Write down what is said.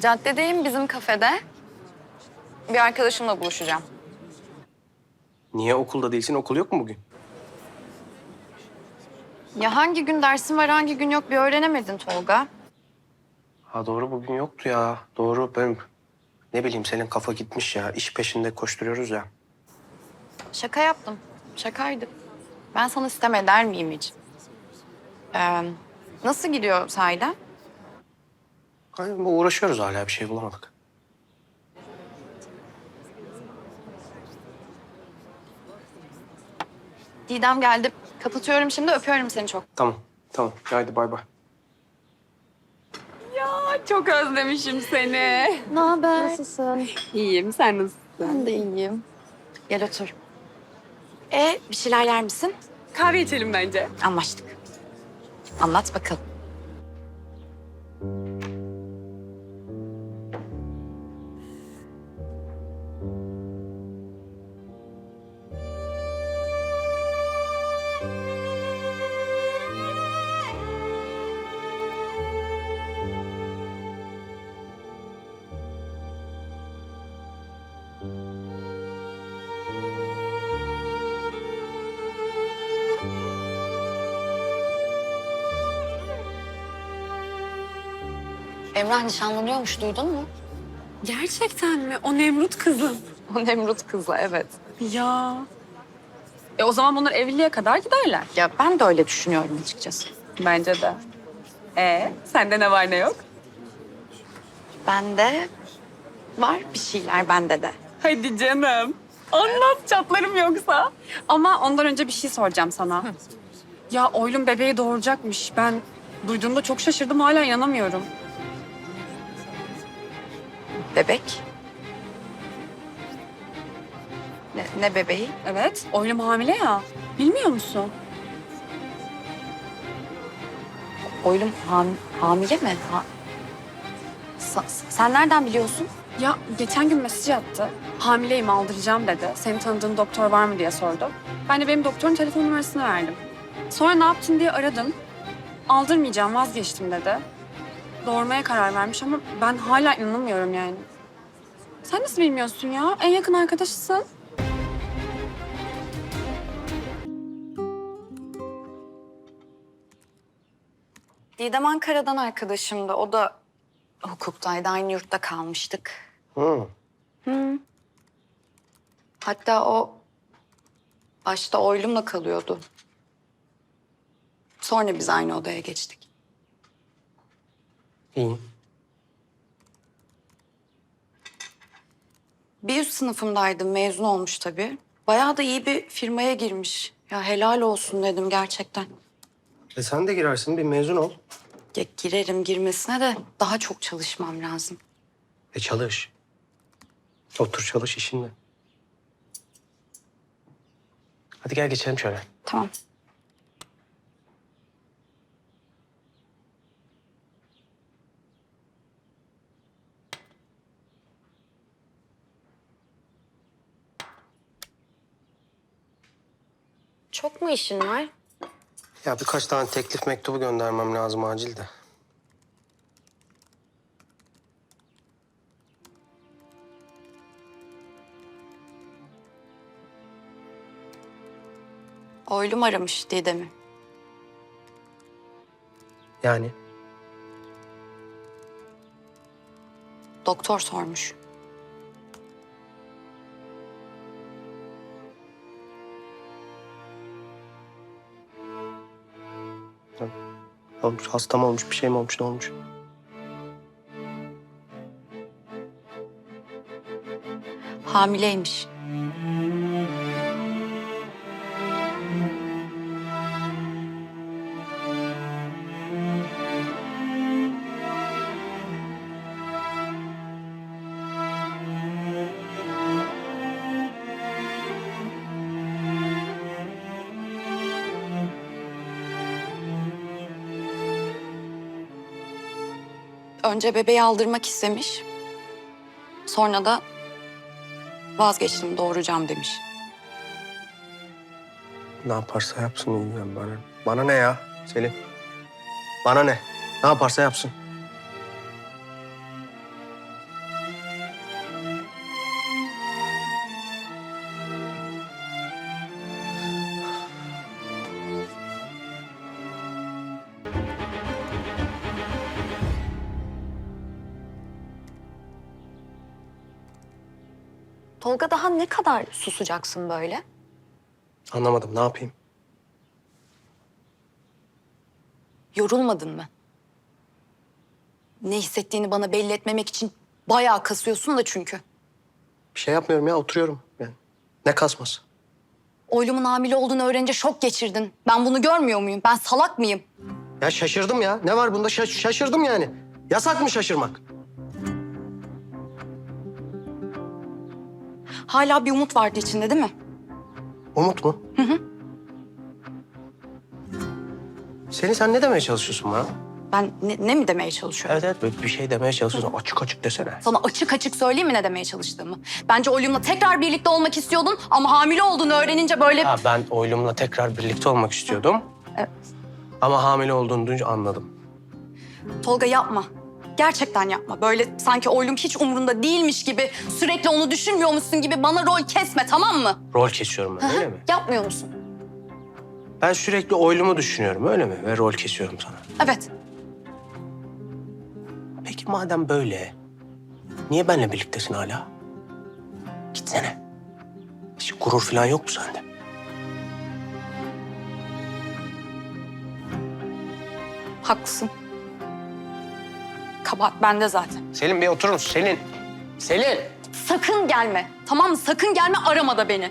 Caddedeyim bizim kafede. Bir arkadaşımla buluşacağım. Niye okulda değilsin? Okul yok mu bugün? Ya hangi gün dersin var hangi gün yok bir öğrenemedin Tolga. Ha doğru bugün yoktu ya. Doğru ben ne bileyim senin kafa gitmiş ya. İş peşinde koşturuyoruz ya. Şaka yaptım. Şakaydı. Ben sana sitem eder miyim hiç? Ee, nasıl gidiyor sahiden? Hayır, bu uğraşıyoruz hala bir şey bulamadık. Didem geldi. Kapatıyorum şimdi öpüyorum seni çok. Tamam tamam haydi bay bay. Çok özlemişim seni. Ne haber? Nasılsın? İyiyim, sen nasılsın? Ben de iyiyim. Gel otur. E bir şeyler yer misin? Kahve içelim bence. Anlaştık. Anlat bakalım. Emrah nişanlanıyormuş duydun mu? Gerçekten mi? O Nemrut kızım. O Nemrut kızla evet. Ya. E o zaman bunlar evliliğe kadar giderler. Ya ben de öyle düşünüyorum açıkçası. Bence de. E sende ne var ne yok? Bende var bir şeyler bende de. Hadi canım. Anlat çatlarım yoksa. Ama ondan önce bir şey soracağım sana. Ya Oylum bebeği doğuracakmış. Ben duyduğumda çok şaşırdım. Hala inanamıyorum. Bebek. Ne, ne bebeği? Evet. Oylum hamile ya. Bilmiyor musun? Oylum ham- hamile mi? Ha- Sa- sen nereden biliyorsun? Ya geçen gün mesaj attı. Hamileyim aldıracağım dedi. Senin tanıdığın doktor var mı diye sordu. Ben de benim doktorun telefon numarasını verdim. Sonra ne yaptın diye aradım. Aldırmayacağım vazgeçtim dedi. Doğurmaya karar vermiş ama ben hala inanamıyorum yani. Sen nasıl bilmiyorsun ya? En yakın arkadaşısın. Didem Ankara'dan arkadaşımdı. O da hukuktaydı. Aynı yurtta kalmıştık. Hı. Hı. Hatta o başta Oylum'la kalıyordu. Sonra biz aynı odaya geçtik. İyi. Bir üst sınıfımdaydım. Mezun olmuş tabii. Bayağı da iyi bir firmaya girmiş. Ya helal olsun dedim gerçekten. E sen de girersin bir mezun ol. Ya girerim girmesine de daha çok çalışmam lazım. E çalış. Otur çalış işinde. Hadi gel geçelim şöyle. Tamam. Çok mu işin var? Ya birkaç tane teklif mektubu göndermem lazım acil de. Oylum aramış Didem'i. Yani Doktor sormuş. Olmuş, hasta mı olmuş, bir şey mi olmuş, ne olmuş? Hamileymiş. Önce bebeği aldırmak istemiş. Sonra da vazgeçtim doğuracağım demiş. Ne yaparsa yapsın bilmiyorum bana. Bana ne ya Selin? Bana ne? Ne yaparsa yapsın. Tolga daha ne kadar susacaksın böyle? Anlamadım ne yapayım? Yorulmadın mı? Ne hissettiğini bana belli etmemek için bayağı kasıyorsun da çünkü. Bir şey yapmıyorum ya oturuyorum. Yani ne kasması? Oylumun hamile olduğunu öğrenince şok geçirdin. Ben bunu görmüyor muyum? Ben salak mıyım? Ya şaşırdım ya. Ne var bunda Şaş- şaşırdım yani. Yasak mı şaşırmak? Hala bir umut vardı içinde değil mi? Umut mu? Hı hı. Seni sen ne demeye çalışıyorsun bana? Ben ne, ne mi demeye çalışıyorum? Evet evet böyle bir şey demeye çalışıyorsun. Açık açık desene. Sana açık açık söyleyeyim mi ne demeye çalıştığımı? Bence Oylum'la tekrar birlikte olmak istiyordun ama hamile olduğunu öğrenince böyle... Ha, ben oylumla tekrar birlikte olmak istiyordum. Evet. Ama hamile olduğunu duyunca anladım. Tolga yapma. Gerçekten yapma. Böyle sanki Oylum hiç umurunda değilmiş gibi, sürekli onu düşünmüyormuşsun gibi bana rol kesme tamam mı? Rol kesiyorum ben öyle mi? Yapmıyor musun? Ben sürekli oylumu düşünüyorum öyle mi? Ve rol kesiyorum sana. Evet. Peki madem böyle, niye benimle birliktesin hala? Gitsene. Hiç gurur falan yok mu sende? Haklısın. Kabahat bende zaten. Selin bir oturur musun? Selin. Selin. Sakın gelme. Tamam mı? Sakın gelme arama da beni.